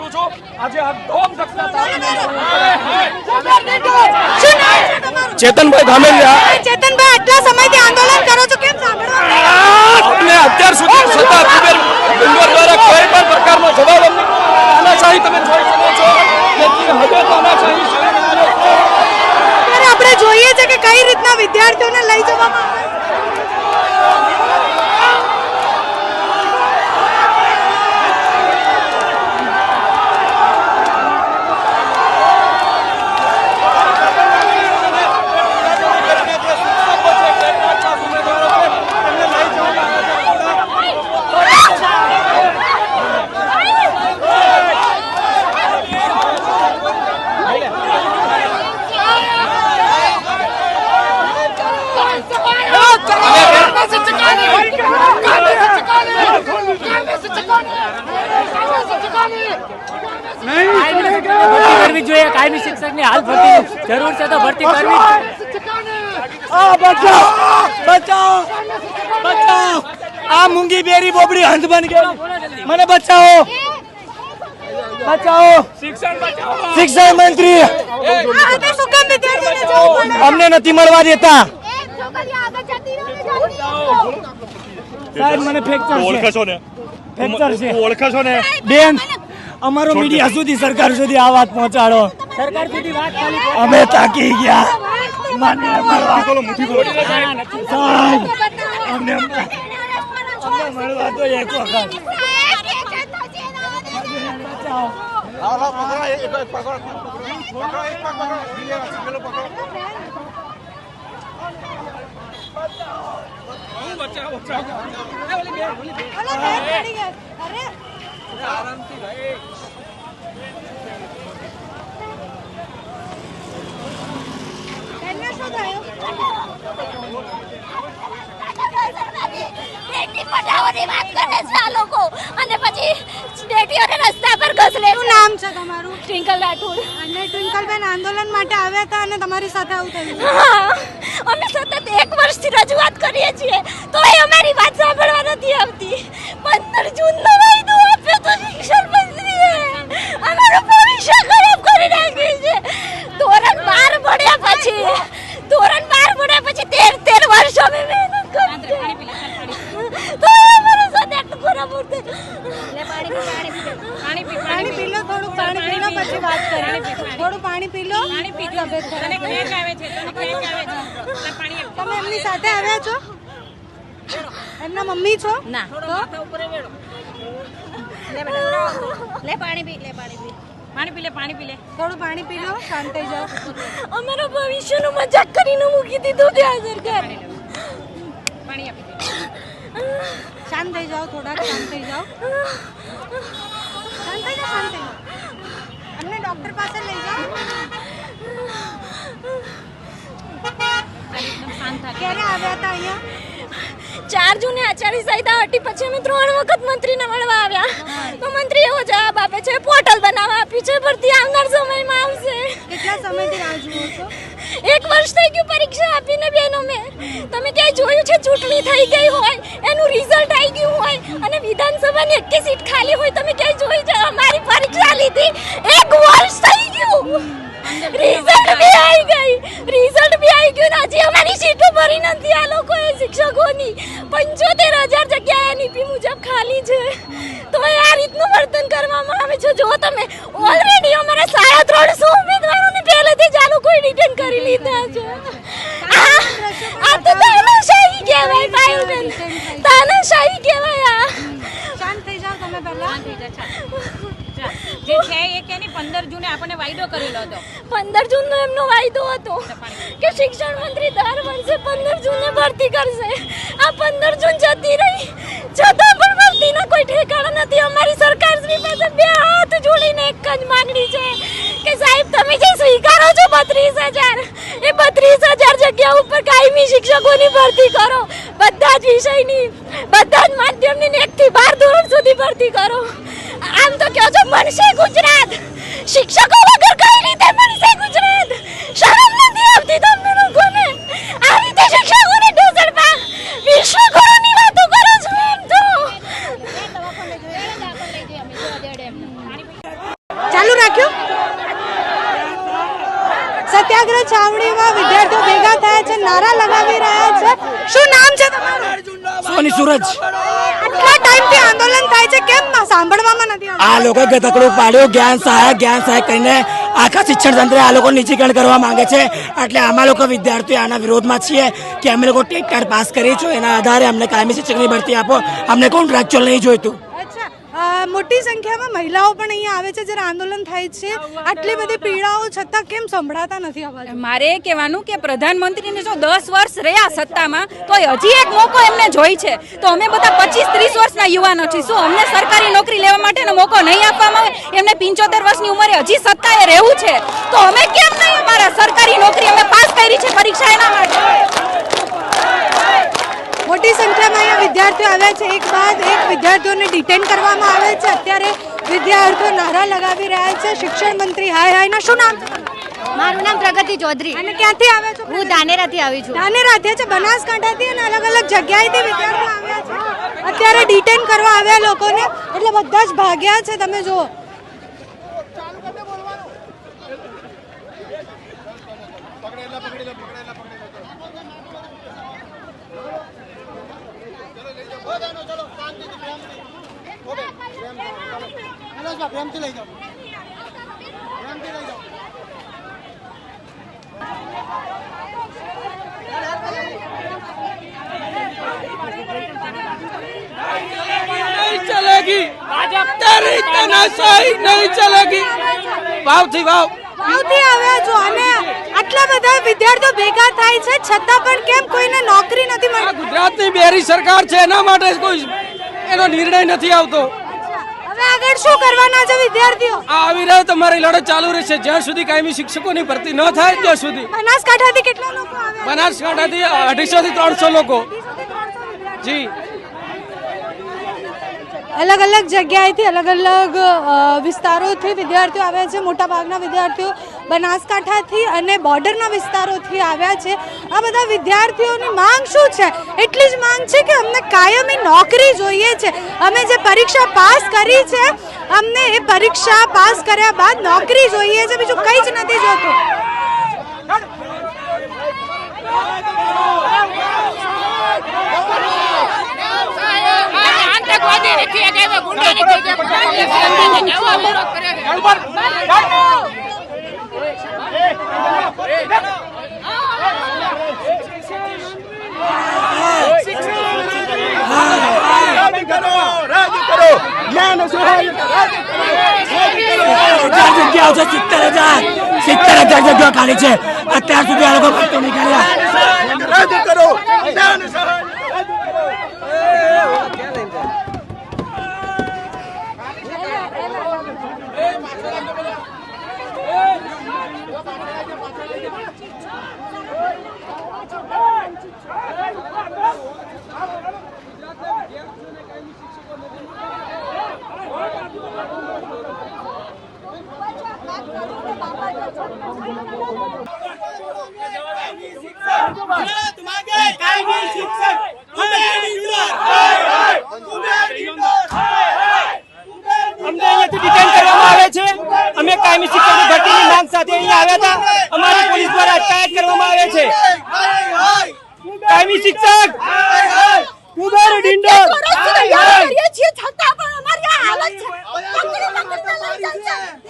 કરું છું? આજે આ તાળીની ચેતનભાઈ ધામેલિયા. ચેતનભાઈ આટલા સમયથી આંદોલન કરો છો કેમ સાંભળવા અત્યાર સુધી સત્તા કુબેર દ્વારા કોઈ પણ પ્રકારનો જવાબ અમને તાનાશાહી તમે જોઈ શકો છો કેટલી હદે તાનાશાહી શરૂ કરી છે. અત્યારે આપણે જોઈએ છે કે કઈ રીતના વિદ્યાર્થીઓને લઈ જવામાં આવે છે. ભરતી કરવી જોઈએ કાયમી શિક્ષકની હાલ ભરતી જરૂર છે તો ભરતી કરવી આ મૂંગી બેરી બોબડી હંધ બન ગયો મને બચાવો! બચાવો! શિક્ષણ મંત્રી? અમને નથી મળવા દેતા. સાહેબ મને ફ્રેક્ચર છે. ઓળખે છો ને? ફ્રેક્ચર છે. છો ને? બેન અમારો મીડિયા સુધી સરકાર સુધી આ વાત પહોંચાડો. સરકાર સુધી વાત અમે થાકી ગયા. મને મળવા બોલો મુઠ્ઠી બોલો ના, નથી. સાહેબ અમને અમને મળવા દો એક વખત. બચાવો રસ્તા પર ઘસલે શું નામ છે તમારું અને આંદોલન માટે આવ્યા હતા અને તમારી સાથે આવું થયું એક વર્ષથી રજૂઆત કરીએ છીએ તો એ અમારી વાત સાંભળવા નથી આવતી. પંદર જૂનનો તો શિક્ષણ મંત્રીએ અમારું ભવિષ્ય ખરાબ કરી નાખ્યું છે ધોરણ બાર ભણ્યા પછી ધોરણ બાર ભણ્યા પછી તેર તેર વર્ષો અમે મહેનત કરી. તો અમારા સાથે આટલું ખરાબ વર્તન. પાણી પી લો થોડું પાણી પી લો પછી વાત કરીએ થોડું પાણી પી લો તમે એમની સાથે આવ્યા છો? એમના મમ્મી છો ના તો લે પાણી પી લે પાણી પી. પાણી પી લે પાણી પી લે. થોડું પાણી પી લો શાંત થઈ જાઓ. અમારા ભવિષ્યનું મજાક કરીને મૂકી દીધું ત્યાં સરકાર. શાંત થઈ જાઓ થોડા શાંત થઈ જાઓ. શાંત થઈ જાઓ શાંત થઈ જાઓ. અમને ડોક્ટર પાસે લઈ જાઓ. ક્યારે આવ્યા હતા અહીંયા? ચાર જૂને આચાર્ય સંહિતા હટી પછી અમે ત્રણ વખત મંત્રીને મળવા આવ્યા. તો મંત્રી એવો જવાબ આપે છે પોર્ટલ બનાવવા આપી છે ભરતી આવનાર સમયમાં આવશે. કેટલા સમયથી રાહ જુઓ છો? એક વર્ષ થઈ ગયું પરીક્ષા આપીને બેનો મેં. તમે ક્યાંય જોયું છે ચૂંટણી થઈ ગઈ હોય એનું રિઝલ્ટ આવી ગયું હોય અને વિધાનસભાની એકે સીટ ખાલી હોય તમે ક્યાંય જોઈ છે અમારી પરીક્ષા લીધી એક વર્ષ થઈ ગયું રિઝલ્ટ બી આવી ગઈ રિઝલ્ટ બી આવી ગયું ને હજી અમારી સીટો ભરી નથી આ લોકોએ શિક્ષકોની. પંચોતેર હજાર જગ્યા એનઈપી મુજબ ખાલી છે. તો એ આ રીતનું વર્તન કરવામાં આવે છે. જો તમે ઓલરેડી અમારા સાડા ત્રણસો ઉમેદવારોને પહેલેથી જ આ લોકોએ રિટર્ન કરી લીધા છે. આ તો તાનાશાહી કહેવાય પાયુબેન તાનાશાહી કહેવાય આ. શાંત થઈ જાઓ તમે પહેલા. જે છે એ કે ની પંદર જૂને આપણને વાયદો કરેલો હતો. પંદર જૂનનો એમનો વાયદો હતો કે શિક્ષણ મંત્રી દર વર્ષે પંદર જૂને ભરતી કરશે. આ પંદર જૂન જતી રહી. છતાં પણ ભરતીના કોઈ ઠેકાણા નથી. અમારી સરકાર શ્રી પાસે બે હાથ જોડીને એક જ માંગણી છે કે સાહેબ તમે જે સ્વીકારો છો બત્રીસ હજાર એ બત્રીસ હજાર જગ્યા ઉપર કાયમી શિક્ષકોની ભરતી કરો. બધા જ વિષયની બધા જ માધ્યમની એકથી બાર ધોરણ સુધી ભરતી કરો. આમ તો કહો છો બનશે ગુજરાત શિક્ષકો વગર કઈ રીતે બનશે ગુજરાત શરમ નથી આવતી તમને લોકોને આ રીતે શિક્ષકોને ઢોસડવા વિશ્વગુરુની વાતો કરો છો એમ તો રાખ્યું સત્યાગ્રહ છાવણીમાં વિદ્યાર્થીઓ ભેગા થયા છે નારા લગાવી રહ્યા છે શું નામ છે તમારું સોની સૂરજ આટલા ટાઈમથી આંદોલન થાય છે, કેમ સાંભળવામાં નથી આ લોકો ગતકડો પાડ્યું, જ્ઞાન સહાયક જ્ઞાન સહાય કરીને આખા શિક્ષણ તંત્રે આ લોકો નીચીકરણ કરવા માંગે છે. એટલે આમાં લોકો વિદ્યાર્થીઓ આના વિરોધમાં છીએ કે અમે લોકો ટેટ કાર્ડ પાસ કરી છો એના આધારે અમને કાયમી શિક્ષકની ભરતી આપો. અમને કોન્ટ્રાક્ચ્યુઅલ નહીં જોઈતું? મોટી સંખ્યામાં મહિલાઓ પણ અહીંયા આવે છે, જ્યારે આંદોલન થાય છે. આટલી બધી પીડાઓ છતાં કેમ સંભળાતા નથી અવાજ મારે એ કહેવાનું કે પ્રધાનમંત્રીને જો દસ વર્ષ રહ્યા સત્તામાં તો હજી એક મોકો એમને જોઈ છે. તો અમે બધા પચીસ ત્રીસ વર્ષના યુવાનો છીએ. શું અમને સરકારી નોકરી લેવા માટેનો મોકો નહીં આપવામાં આવે? એમને પંચોતેર વર્ષની ઉંમરે હજી સત્તાએ રહેવું છે. તો અમે કેમ નહીં અમારા સરકારી નોકરી અમે પાસ કરી છે પરીક્ષા એના માટે મોટી સંખ્યામાં અહીંયા વિદ્યાર્થીઓ આવ્યા છે એક બાદ એક વિદ્યાર્થીઓને ડિટેન કરવામાં આવે છે. અત્યારે વિદ્યાર્થીઓ નારા લગાવી રહ્યા છે. શિક્ષણ મંત્રી હાય હાય ના શું નામ? મારું નામ પ્રગતિ ચૌધરી. અને ક્યાંથી આવે છો? હું ધાનેરાથી આવી છું. દાનેરાથી છે બનાસકાંઠાથી અને અલગ અલગ જગ્યાએથી વિદ્યાર્થીઓ આવ્યા છે. અત્યારે ડિટેન કરવા આવ્યા લોકોને. એટલે બધા જ ભાગ્યા છે. તમે જુઓ. नहीं चलेगी तेरी तानाशाही नहीं चलेगी ભાવથી ભાવ આવતી આવ્યા છો અને આટલા બધા વિદ્યાર્થીઓ ભેગા થાય છે છતાં પણ કેમ કોઈને નોકરી નથી આ મળતી ગુજરાતની બેરી સરકાર છે એના માટે કોઈ એનો નિર્ણય નથી આવતો. હવે આગળ શું કરવાના છે વિદ્યાર્થીઓ? આ આવી રહ્યો તમારી લડત ચાલુ રહેશે. જ્યાં સુધી કાયમી શિક્ષકોની ભરતી ન થાય ત્યાં સુધી. બનાસકાંઠાથી કેટલા લોકો આવ્યા? બનાસકાંઠાથી અઢીસો થી ત્રણસો લોકો જી. અલગ અલગ જગ્યાએથી અલગ અલગ વિસ્તારોથી વિદ્યાર્થીઓ આવ્યા છે. મોટા ભાગના વિદ્યાર્થીઓ બનાસકાંઠાથી અને બોર્ડરના વિસ્તારોથી આવ્યા છે. આ બધા વિદ્યાર્થીઓની માંગ શું છે? એટલી જ માંગ છે કે અમને કાયમી નોકરી જોઈએ છે. અમે જે પરીક્ષા પાસ કરી છે અમને એ પરીક્ષા પાસ કર્યા બાદ નોકરી જોઈએ છે. બીજું કંઈ જ નથી જોતું. છે સિત્તેર હજાર સિત્તેર હજાર જગ્યાઓ ખાલી છે અત્યાર સુધી આ લોકો ભરતી નહીં કર્યા અમને કરવામાં આવે છે. અમે કાયમી શિક્ષકની ભરતીની સાથે અહીંયા આવ્યા હતા. અમારી પોલીસ દ્વારા અટકાયત કરવામાં આવે છે. કાયમી શિક્ષક! ઉધર ડિંડોર છતાં પણ અમારી હાલત છે પકડી પકડી લઈ જાય છે